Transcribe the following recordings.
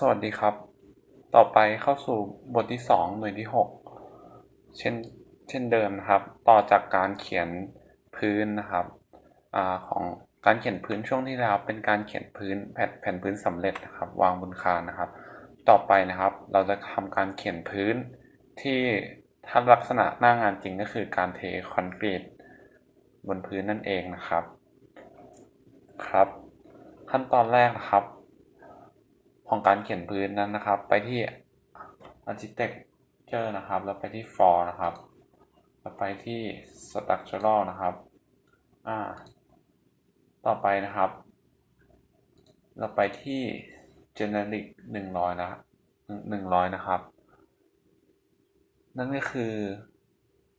สวัสดีครับ ต่อไปเข้าสู่บทที่สองหน่วยที่หกเช่นเช่นเดิมนะครับ ต่อจากการเขียนพื้นนะครับอของการเขียนพื้นช่วงที่แล้วเป็นการเขียนพื้นแผ่นแผ่นพื้นสำเร็จนะครับ วางบนคานนะครับ ต่อไปนะครับ เราจะทำการเขียนพื้นที่ถ้าลักษณะหน้างานจริงก็คือการเทคอนกรีตบนพื้นนั่นเองนะครับ ครับ ขั้นตอนแรกนะครับ ของการเขียนพื้นนั้นนะครับ ไปที่ architecture นะครับ แล้วไปที่ for นะครับ แล้วไปที่ structural นะครับ อ่า ต่อไปนะครับ เราไปที่ generic 100 นะ100 นะครับ นั่นก็คือ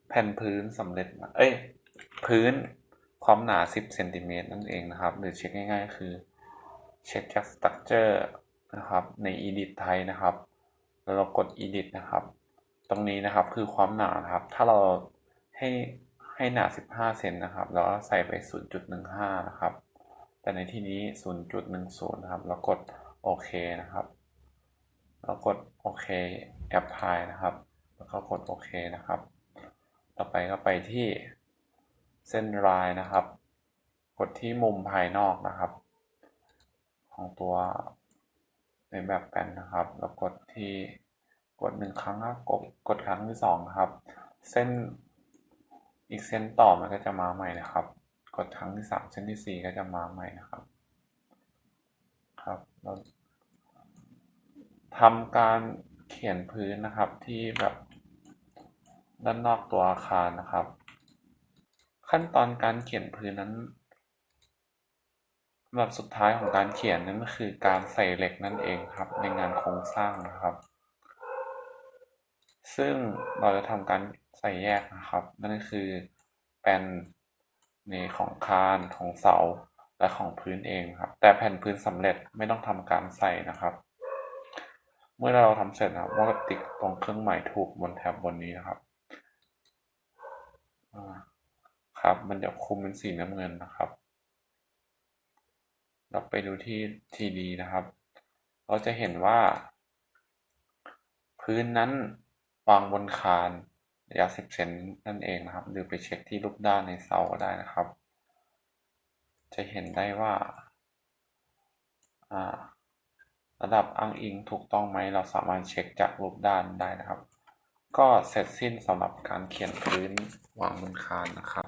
แผ่นพื้นสำเร็จ เอ้ย พื้นความหนา 10 เซนติเมตรนั่นเองนะครับ หรือเช็คง่ายๆ คือ เช็คจาก structure นะครับ ใน edit ไทยนะครับ แล้วเรากด edit นะครับ ตรงนี้นะครับคือความหนานะครับ ถ้าเราให้ให้หนา 15 เซนนะครับ แล้วก็ใส่ไป 0.15 นะครับ แต่ในที่นี้ 0.10 นะครับ แล้วกดโอเคนะครับ แล้วกดโอเค apply นะครับ แล้วก็กดโอเคนะครับ ต่อไปก็ไปที่เส้นลายนะครับ กดที่มุมภายนอกนะครับ ของตัว ในแบบแปนนะครับ แล้วกดที่กดหนึ่งครั้งแล้วกดกดครั้งที่สองครับ เส้นอีกเส้นต่อมันก็จะมาใหม่นะครับ กดครั้งที่สามเส้นที่สี่ก็จะมาใหม่นะครับ ครับเราทำการเขียนพื้นนะครับที่แบบด้านนอกตัวอาคารนะครับ ขั้นตอนการเขียนพื้นนั้น แบบสุดท้ายของการเขียนนั่นก็คือการใส่เหล็กนั่นเองครับ ในงานโครงสร้างนะครับ ซึ่งเราจะทำการใส่แยกนะครับ นั่นก็คือแผ่นในของคานของเสาและของพื้นเองครับ แต่แผ่นพื้นสำเร็จไม่ต้องทำการใส่นะครับ เมื่อเราทำเสร็จนะครับก็ติ๊กตรงเครื่องหมายถูกบนแถบบนนี้นะครับครับ มันจะคุมเป็นสีน้ำเงินนะครับ เราไปดูที่ TD นะครับ เราจะเห็นว่า พื้นนั้นวางบนคานระยะ 10 เซนนั่นเองนะครับ หรือไปเช็คที่รูปด้านในเสาก็ได้นะครับ จะเห็นได้ว่า ระดับอ้างอิงถูกต้องไหม เราสามารถเช็คจากรูปด้านได้นะครับ ก็เสร็จสิ้นสำหรับการเขียนพื้นวางบนคานนะครับ